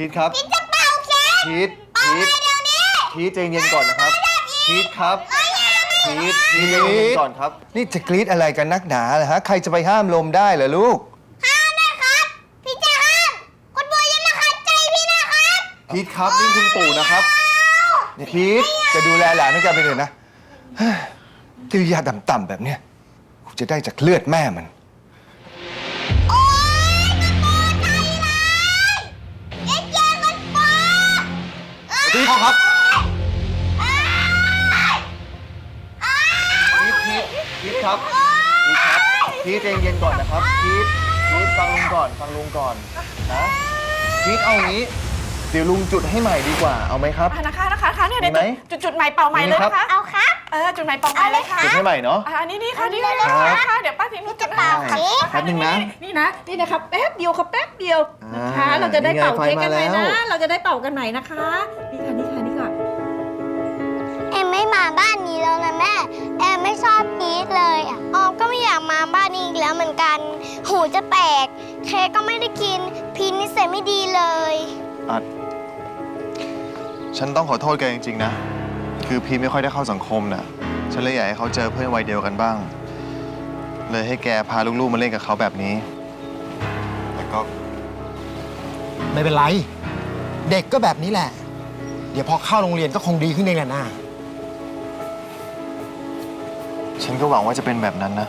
พีทครับพีทจะเป่าเค้กพีทพีทเดี๋ยวนี้พีทใจเย็นก่อนนะครับพีทครับพีทพีทใจเย็นก่อนครับ นี่จะกรี๊ดอะไรกันนักหนาเหรอฮะใครจะไปห้ามลมได้เหรอลูก ห้ามนะครับ พี่จะห้ามคุณบัวยิ้มนะครับใจพี่นะครับพีทครับนี่คุณปู่นะครับพีทจะดูแลหลานให้แกันไปเถอะนะเฮ้ยกิริยาต่ำๆแบบเนี้ยกูจะได้จากเลือดแม่มัน พีทพ่อครับอ้ายพีทพีทพีทครับพีทครับพีทใจเย็นก่อนนะครับพีทพีทฟังลุงก่อนฟังลุงก่อนนะพีทเอางี้ เดี๋ยวลุงจุดให้ใหม่ดีกว่าเอาไหมครับ อะนะคะนะคะนะคะเนี่ยเดี๋ยวมีไหมจุดจุดใหม่เป่าใหม่มีเลยครับนะคะเอาครับ เออจุดใหม่เป่าใหม่เลยค่ะจุดให้ใหม่เนาะ อ่านี่นี่ค่ะนี่เอาเลยเลยนะคะเดี๋ยวป้าพิมพ์จะเป่าเค้กแป๊บนึงนะ นี่นะนี่นะครับแป๊บเดียวครับแป๊บเดียวนะคะ อ่าเราจะได้เป่านี่ไงเค้กกันใหม่ไฟมานะแล้ว เราจะได้เป่ากันใหม่นะคะ นี่ค่ะนี่ค่ะนี่ค่ะเอ็มไม่มาบ้านนี้แล้วนะแม่ แอมไม่ชอบพีทเลยอะออมก็ไม่อยากมาบ้านนี้อีกแล้วเหมือนกัน หูจะแตก เค้กก็ไม่ได้กิน พีทนิสัยไม่ดีเลย อัด ฉันต้องขอโทษแกจริง ๆ นะ คือพีไม่ค่อยได้เข้าสังคมน่ะ ฉันเลยอยากให้เขาเจอเพื่อนวัยเดียวกันบ้าง เลยให้แกพาลูกๆมาเล่นกับเขาแบบนี้ แต่ก็ไม่เป็นไร เด็กก็แบบนี้แหละ เดี๋ยวพอเข้าโรงเรียนก็คงดีขึ้นเองแหละนะฉันก็หวังว่าจะเป็นแบบนั้นนะ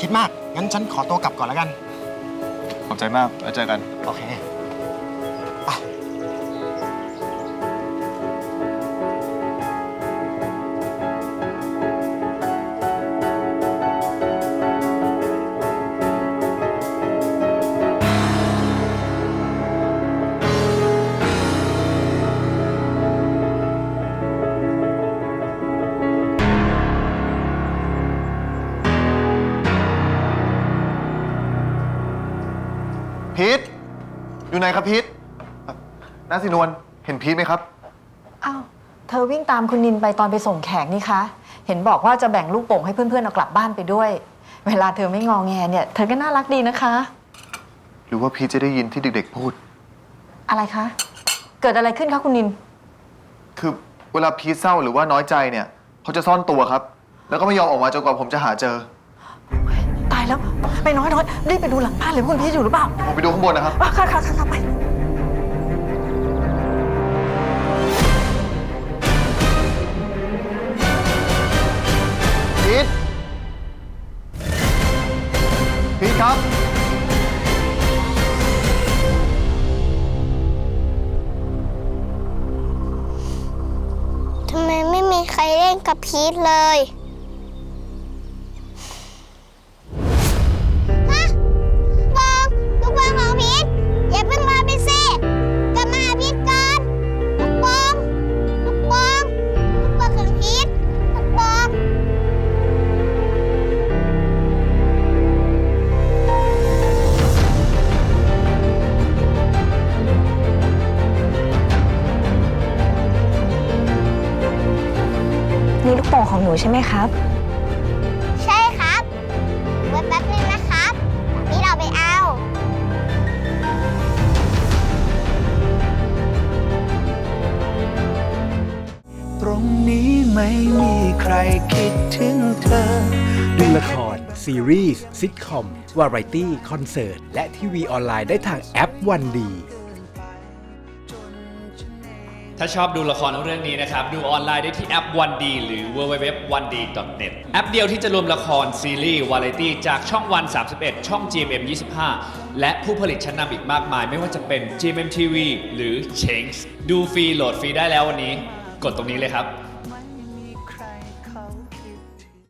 คิดมาก งั้นฉันขอตัวกลับก่อนแล้วกัน ขอบใจมากแล้วเจอกัน โอเค พีทอยู่ไหนครับพีท น้าสินวลเห็นพีทไหมครับ อ้าวเธอวิ่งตามคุณนินไปตอนไปส่งแขกนี่คะ เห็นบอกว่าจะแบ่งลูกโป่งให้เพื่อนๆเอากลับบ้านไปด้วย เวลาเธอไม่งอแงเนี่ย เธอก็น่ารักดีนะคะ หรือว่าพีทจะได้ยินที่เด็ก ๆ พูด อะไรคะ เกิดอะไรขึ้นคะคุณนิน คือเวลาพีทเศร้าหรือว่าน้อยใจเนี่ย เขาจะซ่อนตัวครับ แล้วก็ไม่ยอมออกมาจนกว่าผมจะหาเจอ ตายแล้ว ไปน้อยน้อยรีบไปดูหลังบ้านเลยว่าคุณพี่อยู่หรือเปล่าผมไปดูข้างบนนะครับ อะค่ะค่ะค่ะค่ะไป กับพีทเลย โป่งของหนูใช่ไหมครับ ใช่ครับไว้แป๊บนึงนะครับเดี๋ยวพี่เราไปเอา ตรงนี้ไม่มีใครคิดถึงเธอ ดูละคร ซีรีส์ซิทคอม วาไรตี้ คอนเสิร์ต และทีวีออนไลน์ได้ทางแอปวันดี ถ้าชอบดูละครเรื่องนี้นะครับ ดูออนไลน์ได้ที่แอป 1D หรือ www.1d.net แอปเดียวที่จะรวมละครซีรีส์วาไรตี้จากช่องวัน 31 ช่อง GMM 25 และผู้ผลิตชั้นนำอีกมากมาย ไม่ว่าจะเป็น GMM TV หรือ Change ดูฟรีโหลดฟรีได้แล้ววันนี้ กดตรงนี้เลยครับ